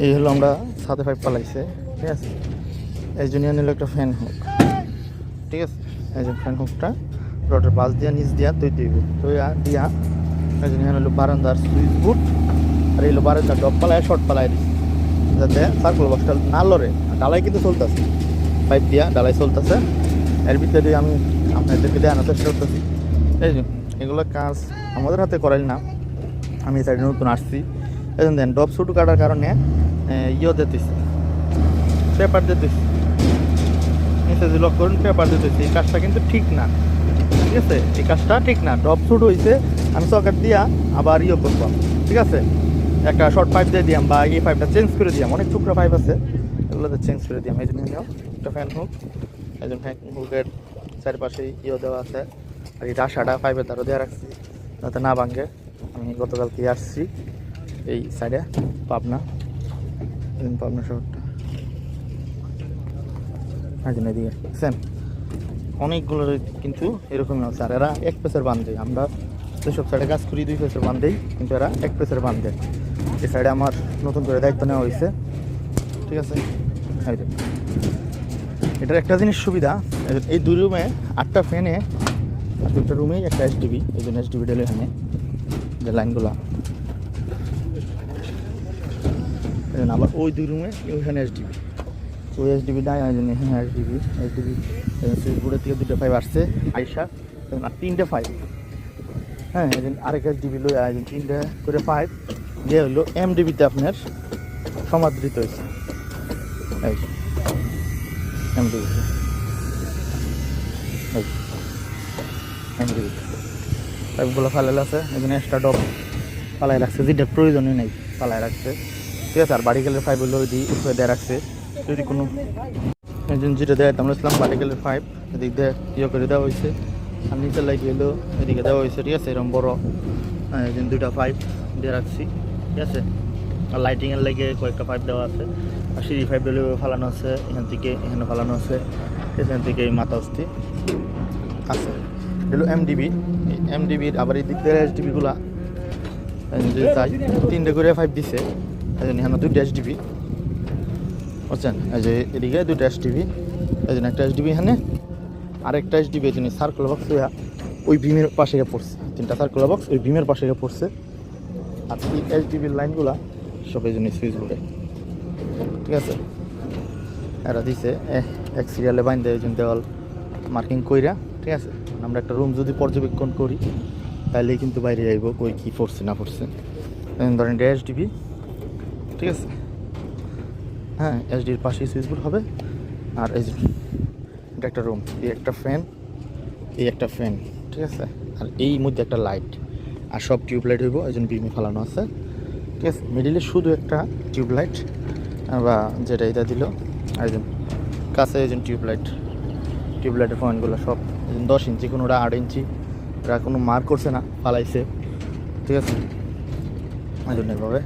এই হলো আমরা সাথে পাইপ পালাইছে, ঠিক আছে? এই জন্য নিল একটা ফ্যান হুক ঠিক আছে? এই যে ফ্যান হুকটা রডের পাশ দিয়া, নিচ দিয়া তুই দিব তুই দিয়া। এই জন্য হলো বারান্দার সুইচ বুট আর এই হলো বারান্দার ডব পালায় শর্ট পালায় দিস যাতে সার্কুল বক্সটা না লড়ে ডালাই কিন্তু চলতেছে। পাইপ দিয়া ডালাই চলতেছে। এর ভিতরে আমি আপনাদেরকে দেওয়ানোর চেষ্টা করতেছি। এই যে, এগুলো কাজ আমাদের হাতে করাই না। আমি এই সাইডে নতুন আসছি। এই দেন ডব শুটু কাটার কারণে ইয়ে দিতেছি। পেপার দিতেছি। মেসেজ লক করুন পেপার দিতেছি। এই কাজটা কিন্তু ঠিক না। ঠিক আছে? এই কাজটা ঠিক না। ডব শুট হয়েছে আমি সকেট দিয়া আবার ইয়ে করব। ঠিক আছে? একটা শর্ট পাইপ দিয়ে দিয়াম বা এই পাইপটা চেঞ্জ করে দিয়াম। অনেক টুকরা পাইপ আছে। এগুলোতে চেঞ্জ করে দিয়াম। এই জন্য একটা ফ্যান হুক এই জন্য ফ্যান হুকের চারিপাশে ইয়ে দেওয়া আছে। আর এই রাশাটা পাইপের দ্বারা দেওয়া রাখছি। যাতে না ভাঙে। আমি গতকালকে আসছি এই সাইডে পাবনা। জন্য পাবনা শহরটা। এই এদিকে সেম অনেকগুলো কিন্তু এরকমই আছে আর এরা এক পেসের বান্ধে আমরা যেসব সাইডে কাজ করি, দুই পেসের বান্ধেই কিন্তু এরা এক পেসের বান্ধে এই সাইডে আমার নতুন করে দায়িত্ব নেওয়া হয়েছে। ঠিক আছে? এই যে। এটার একটা জিনিস সুবিধা, এই দুই রুমে আটটা ফ্যানে আর দুটো রুমেই একটা এসডিবি এই জন্য এসডিবি ডেলে এখানে, যে লাইনগুলো এই জন্য আবার ওই দুই রুমে ওইখানে এসডিবি ওই এসডিবি নাই এই জন্য এখানে এসডিবি এসডিবি সুইচ বোর্ডের থেকে দুটো ফাইভ আসছে আইসা আর তিনটে ফাইভ হ্যাঁ জন্য আরেক এসডিবি এই জন্য তিনটে করে ফাইভ যে হলো এমডিবিতে আপনার সমাদৃত হয়েছে। এই এমডিবিতে এই এমডিবিতে পাইপগুলো ফালাইল আছে এখানে এক্সট্রা ডব পালাই রাখছে, যেটা প্রয়োজনই নেই পালাই রাখছে। ঠিক আছে, আর বাড়ি গেলে পাইপ হলো উপরে দেওয়া রাখছে, যদি কোনো একজন যেটা দেয় আমরা ইসলাম বাড়ি গেলে পাইপ এদিক দিয়ে ইয়ে করে দেওয়া হয়েছে। আর নিচে লাইট এলো এদিকে দেওয়া হয়েছে, ঠিক আছে এরকম বড় দুটা পাইপ দিয়ে রাখছি, ঠিক আছে। আর লাইটিংয়ের লেগে কয়েকটা পাইপ দেওয়া আছে, আর সিঁড়ি পাইপ দিলেও ফালানো আছে, এখান থেকে এখানে ফালানো আছে, এখান থেকে মাথা অস্থি আছে। এগুলো এমডিবি এমডিবির আবার এই দিক দিয়ে এসডিবিগুলা চাই তিনটে করে ফাইভ দিছে। এই জন্য এখানে দুইটা এসডিবি বুঝছেন? এই যে এদিকে দুইটা এসডিবি এই জন্য একটা এসডিবি এখানে আরেকটা এসডিবি এই জন্য সার্কুলার বক্স ওই বিমের পাশে গিয়ে পড়ছে। তিনটা সার্কুলার বক্স ওই বিমের পাশে গিয়ে পড়ছে। আর এই এসডিবির লাইনগুলা সব এই জন্য সুইচ বোর্ডে ঠিক আছে? এরা দিছে এক সিরিয়ালে বাইন দেয় ওই দেওয়াল মার্কিং কইরা, ঠিক আছে? আমরা একটা রুম যদি পর্যবেক্ষণ করি তাহলেই কিন্তু বাইরে যাইব কই কী পড়ছে, না পড়ছে। ধরেন এটা এসডিবি ঠিক আছে? হ্যাঁ এসডির পাশেই সুইচ বোর্ড হবে। আর এই এটা একটা রুম এই একটা ফ্যান এই একটা ফ্যান ঠিক আছে? আর এই মধ্যে একটা লাইট আর সব টিউবলাইট হইব, এই জন্য বিমে ফালানো আছে। ঠিক আছে? মিডিলে শুধু একটা টিউবলাইট বা যেটা এটা দিল যে, কাছে যে টিউবলাইট টিউবলাইটের পয়েন্টগুলো সব দশ ইঞ্চি কোনোটা আট ইঞ্চি এরা কোনো মার করছে না, ফালাইছে। ঠিক আছে? এই জন্য এভাবে।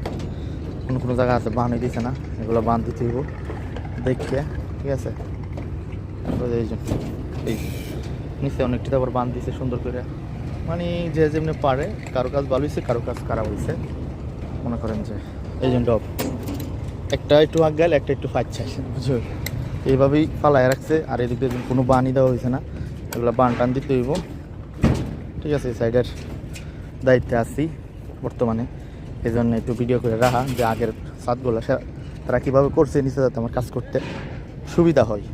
কোনো কোনো জায়গা আছে বাহানি দিছে না, এগুলো বাঁধ দিতে হইব দেখে, ঠিক আছে? এই যে, এই নিচে অনেকটি তারপর বাঁধ দিছে সুন্দর করে। মানে যে যেমনি পারে, কারও কাজ ভালো হয়েছে কারও কাজ খারাপ হয়েছে মনে করেন যে যে ডব। একটা একটু আগ গেল, একটা একটু ফাঁচ্ছে বুঝছ এইভাবেই পালায় রাখছে, আর এদিক দিয়ে কোনো বানই দেওয়া হয়েছে না। এগুলো বান টান দিতে হইব। ঠিক আছে, এই সাইডের দায়িত্বে আছি, বর্তমানে। এই জন্য একটু ভিডিও করে রাখা যে আগের সাতগুলো সে তারা কীভাবে করছে, নিচে যাতে আমার কাজ করতে সুবিধা হয়।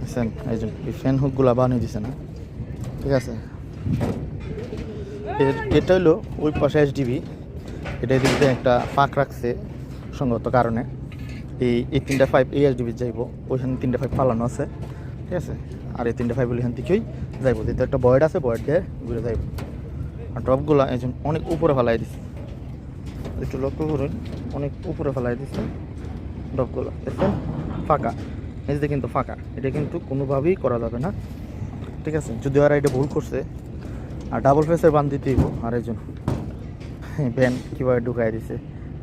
বুঝছেন? এই জন্য এই ফ্যান হুকগুলো বানিয়ে দিছে না। ঠিক আছে? এর এটা হলো ওই পাশে এসডিবি এটা এদিক একটা ফাঁক রাখছে সঙ্গত কারণে। এই এই তিনটা পাইপ এই এসডিবি যাইব। ওইখানে তিনটা পাইপ ফালানো আছে। ঠিক আছে? আর এই তিনটা পাইপ এখান থেকেই যাইব। যেহেতু একটা বয়েড আছে বয়েড দিয়ে ঘুরে যাইব। আর টপগুলো এই অনেক উপরে ফেলাই দিছে। একটু লক্ষ্য করুন, অনেক উপরে ফেলাই দিচ্ছে ডবগুলো দেখুন ফাঁকা। নিজে কিন্তু ফাঁকা। এটা কিন্তু কোনোভাবেই করা যাবে না। ঠিক আছে? যদি ওরা এটা ভুল করছে, আর ডাবল ফেসের বান দিতেই আর একজন ভ্যান কীভাবে ঢুকাই দিছে?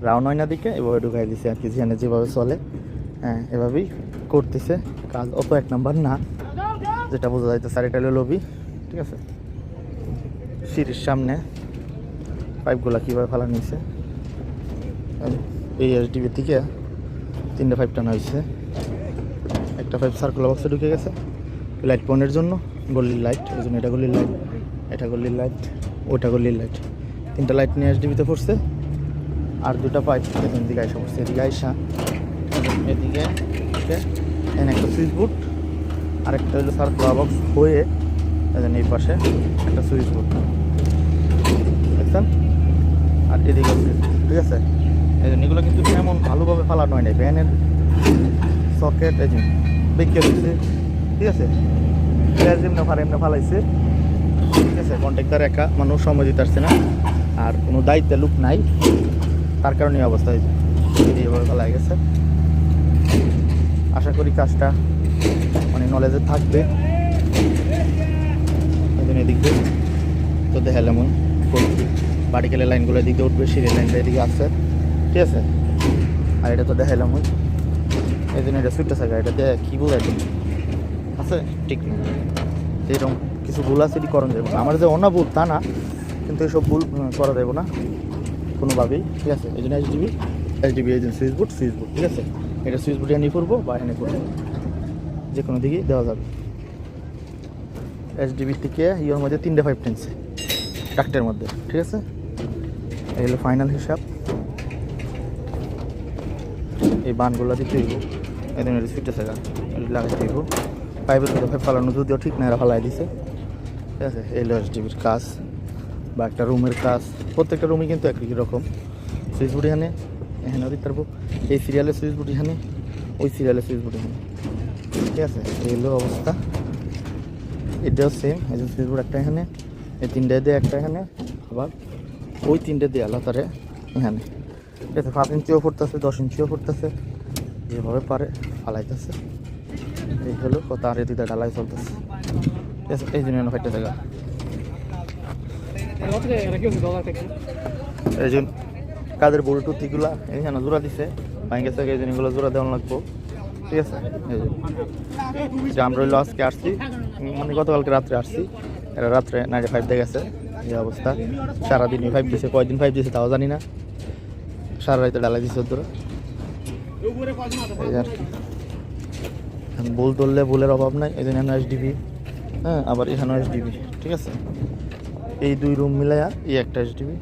রাউন্ড হয় না দিকে, এভাবে ঢুকাই দিছে আর কি, যেখানে যেভাবে চলে। হ্যাঁ এভাবেই করতেছে। কাজ অত এক নাম্বার না, যেটা বোঝা যাইতে স্যার এটা লবি ঠিক আছে? সিঁড়ির সামনে পাইপগুলো কীভাবে ফেলা নিয়েছে এই এস এসডিবি থেকে তিনটে পাইপ টানা হয়েছে। একটা পাইপ সার্কুলার বক্সে ঢুকে গেছে লাইট পয়েন্টের জন্য গল্লির লাইট এই জন্য এটা গল্লির লাইট এটা গল্লির লাইট ওইটা গল্লির লাইট তিনটা লাইট নিয়ে এস এসডিবিতে পড়ছে, আর দুটা পাইপ এখান দিকে আইসা পড়ছে, এদিকে আইসা, এদিকে এখানে একটা সুইচ বোর্ড আর একটা হলো সার্কুলার বক্স হয়ে এখানে এই পাশে একটা সুইচ বোর্ড দেখছেন? আর এদিকে ঠিক আছে? এই জন্য এগুলো কিন্তু তেমন ভালোভাবে ফালানো হয় নাই। ফ্যানের সকেট, এই যে বেঁকে দিচ্ছে ঠিক আছে? গ্যাস এমনি ফার এমনি ফালাইছে। ঠিক আছে কন্ট্রাক্টার একা মানুষ সময় দিতে পারছে না। আর কোনো দায়িত্বে লোক নাই। তার কারণে অবস্থা হয়েছে। এইভাবে ফেলাই গেছে। আশা করি কাজটা মানে নলেজে থাকবে। জন্য এদিক দিয়ে তো দেখালাম। করছি পার্টিকেলের লাইনগুলো এদিকে উঠবে, সিঁড়ির লাইনটা এদিকে আসছে ঠিক আছে? আর এটা তো দেখাইলাম ওই। এই জন্য এটা সুইটটা থাকা এটা দিয়ে কী তুমি আছে? ঠিক না। কিছু ভুল আছে, এটি করণ যাবে না। আমার যে অন্য ভুল তা না, কিন্তু এসব ভুল করা যাবে না। কোনোভাবেই, ঠিক আছে? এই জন্য এইচডিবি এইচডিবি এই জন্য সুইচ বোর্ড সুইচ বোর্ড ঠিক আছে? এটা সুইচ বোর্ড এনে করব বা এনে করব যে কোনো দিকেই দেওয়া যাবে। এইচডিবি থেকে ইয়ের মধ্যে তিনটে ফাইভ টেনছে ট্রাক্টের মধ্যে, ঠিক আছে? এই হলো ফাইনাল হিসাব। এই বানগুলো দিতে হইব। একদম এটা সুইটে থাকা এটা লাগাইতে হইব। পাইপের মধ্যে পাইপ ফালানো যদিও ঠিক না, এরা ফালাই দিছে। ঠিক আছে হলো এসডিবির কাজ বা একটা রুমের কাজ। প্রত্যেকটা রুমই কিন্তু একই রকম। সুইচ বোর্ড এখানে এখানে দিতে পারব। এই সিরিয়ালের সুইচ বোর্ড এখানে, ওই সিরিয়ালের সুইচ বোর্ড এখানে। ঠিক আছে, এই হলো অবস্থা। এটাও সেম এই যে সুইচ বোর্ড একটা এখানে, এই তিনটে দিয়ে একটা এখানে, আবার ওই তিনটে দিয়ে আলাদারে এখানে। আছে পাঁচ ইঞ্চিও ফুটতেছে, দশ ইঞ্চিও ফুটতেছে। যেভাবে পারে, ফালাইতেছে। এই হলো কত আর এদিকে ঢালাই চলতেছে। এই জন্য ফাইটে জায়গা এই জন্য কাদের বল্টু তিগুলা এইখানে জোড়া দিছে। ভাই গেছে, এই জন্য এগুলো জোড়া দেওয়া লাগবো। ঠিক আছে? এই যে। আমরা হইল আজকে আসছি মানে গতকালকে রাত্রে আসছি। এরা রাত্রে নাইটে ফাইভ দিয়ে গেছে, এই অবস্থা। সারাদিনই ফাইভ দিছে, কয়দিন ফাইভ দিছে তাও জানি না। সারা রাতে ডালাই দিছে ওদের এই আর কি। এখন বল তুললে বলের অভাব নাই, এই জন্য এসডিবি হ্যাঁ আবার এখানেও এসডিবি ঠিক আছে? এই দুই রুম মিলাইয়া এই একটা এসডিবি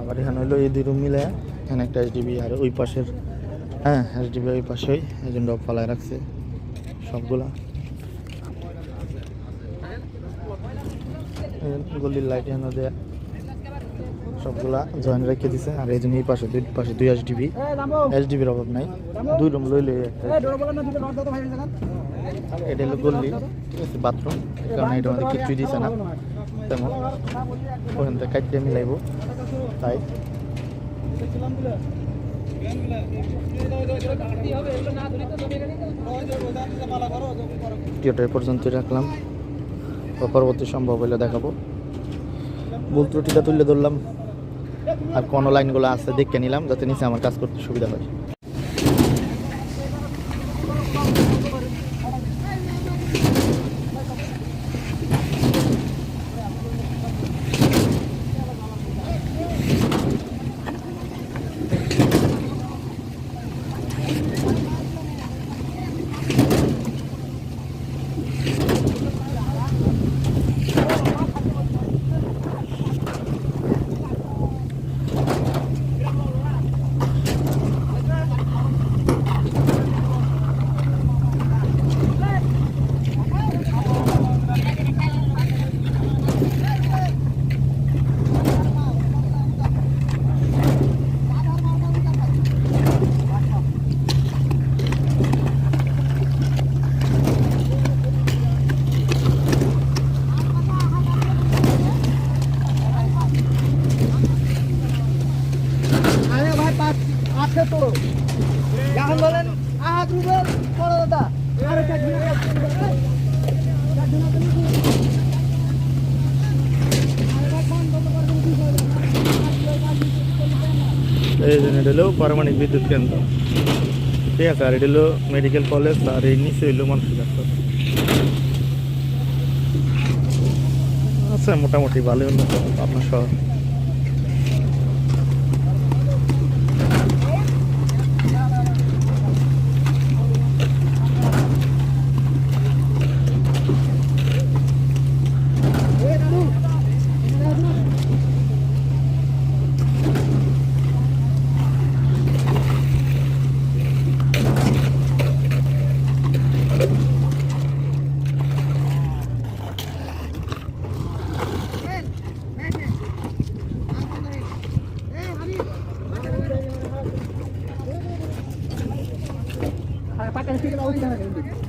আবার এখানে হলো এই দুই রুম মিলে এখানে একটা এসডিবি আর ওই পাশের হ্যাঁ এসডিবি ওই পাশেই, এই জন্য ফালায় রাখছে সবগুলা। গলির লাইট এখানে দেয়া। সবগুলা জয়েন রেখে দিছে। আর এই জন্য এই পাশে দুই পাশে দুই এসডিবি এসডিবির অভাব নাই। দুই রুম লই লই একটা। এটা হলো গল্লি বাথরুম কারণ এটা আমাদের কিছুই দিছে না। তেমন। ওখান থেকে কাটিয়ে মিলাইব। তাই। ভিডিওটা এ পর্যন্তই রাখলাম। পরবর্তী সম্ভব হলে দেখাবো। ভুল ত্রুটিটা তুলে ধরলাম। আর কোনো লাইনগুলো আছে, দেখে নিলাম, যাতে নিচে আমার কাজ করতে সুবিধা হয়। এই হলো বিদ্যুৎ কেন্দ্র। ঠিক আছে আর এটা হলো মেডিকেল কলেজ আর এই নিচে হইল মানসিক আচ্ছা মোটামুটি ভালো আপনার শহর Oh, ini.